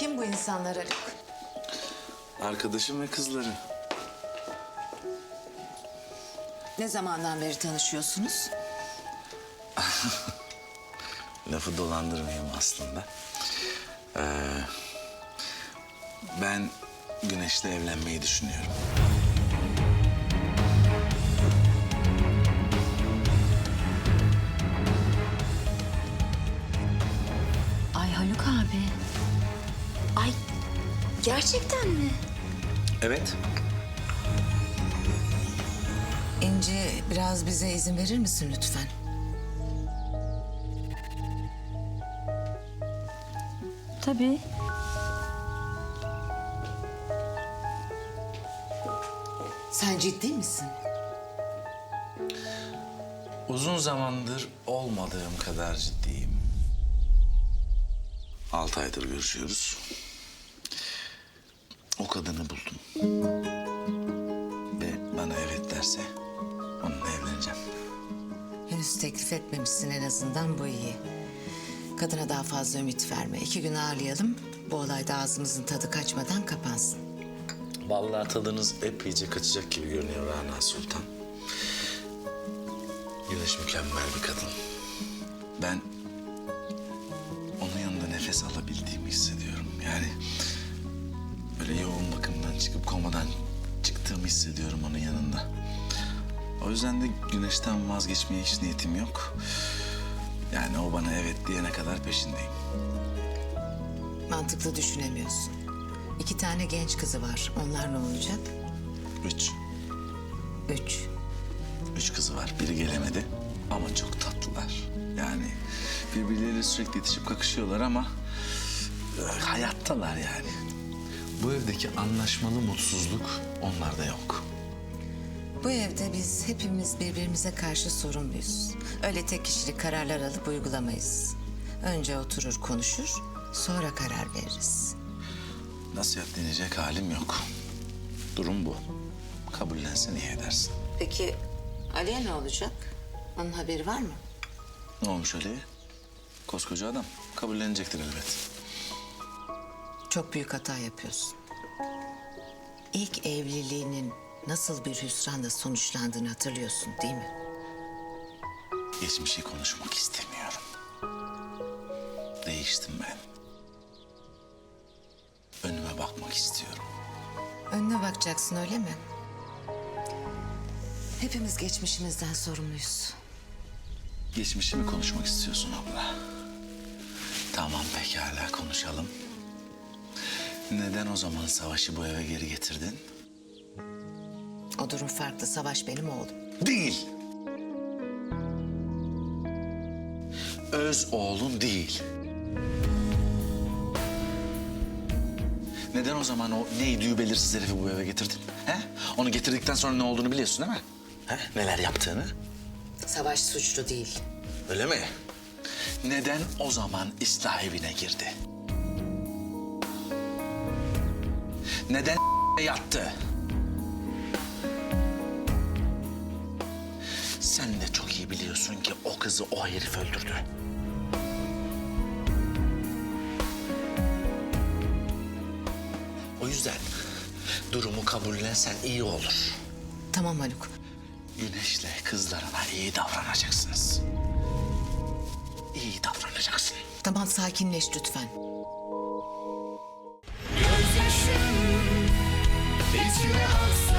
Kim bu insanlar Haluk? Arkadaşım ve kızları. Ne zamandan beri tanışıyorsunuz? Lafı dolandırmayayım aslında. Ee, ben Güneş'le evlenmeyi düşünüyorum. Ay Haluk abi. Ay gerçekten mi? Evet. İnci biraz bize izin verir misin lütfen? Tabii. Sen ciddi misin? Uzun zamandır olmadığım kadar ciddiyim. Altı aydır görüşüyoruz. O kadını buldum. Ve bana evet derse onunla evleneceğim. Henüz teklif etmemişsin en azından bu iyi. Kadına daha fazla ümit verme. İki gün ağırlayalım. Bu olayda ağzımızın tadı kaçmadan kapansın. Vallahi tadınız epeyce kaçacak gibi görünüyor Rana Sultan. Güneş mükemmel bir kadın. Ben nefes alabildiğimi hissediyorum. Yani böyle yoğun bakımdan çıkıp komadan çıktığımı hissediyorum onun yanında. O yüzden de güneşten vazgeçmeye hiç niyetim yok. Yani o bana evet diyene kadar peşindeyim. Mantıklı düşünemiyorsun. İki tane genç kızı var. Onlar ne olacak? Üç. Üç. Üç kızı var. Biri gelemedi ama çok tatlılar. Yani birbirleriyle sürekli yetişip kakışıyorlar ama hayattalar yani. Bu evdeki anlaşmalı mutsuzluk onlarda yok. Bu evde biz hepimiz birbirimize karşı sorumluyuz. Öyle tek kişilik kararlar alıp uygulamayız. Önce oturur konuşur, sonra karar veririz. Nasihat dinleyecek halim yok. Durum bu. Kabullensen iyi edersin. Peki Ali'ye ne olacak? Onun haberi var mı? Ne olmuş öyle? Koskoca adam. Kabullenecektir elbet. Çok büyük hata yapıyorsun. İlk evliliğinin nasıl bir hüsranla sonuçlandığını hatırlıyorsun değil mi? Geçmişi konuşmak istemiyorum. Değiştim ben. Önüme bakmak istiyorum. Önüne bakacaksın öyle mi? Hepimiz geçmişimizden sorumluyuz. Geçmişimi konuşmak istiyorsun abla. Tamam pekala konuşalım. Neden o zaman savaşı bu eve geri getirdin? O durum farklı. Savaş benim oğlum. Değil. Öz oğlun değil. Neden o zaman o neydi belirsiz herifi bu eve getirdin? He? Onu getirdikten sonra ne olduğunu biliyorsun değil mi? He? Neler yaptığını? Savaş suçlu değil. Öyle mi? Neden o zaman ıslah evine girdi? Neden yattı? Sen de çok iyi biliyorsun ki o kızı o herif öldürdü. O yüzden durumu kabullensen iyi olur. Tamam Haluk. Güneşle kızlarına iyi davranacaksınız. İyi davranacaksın. Tamam sakinleş lütfen. you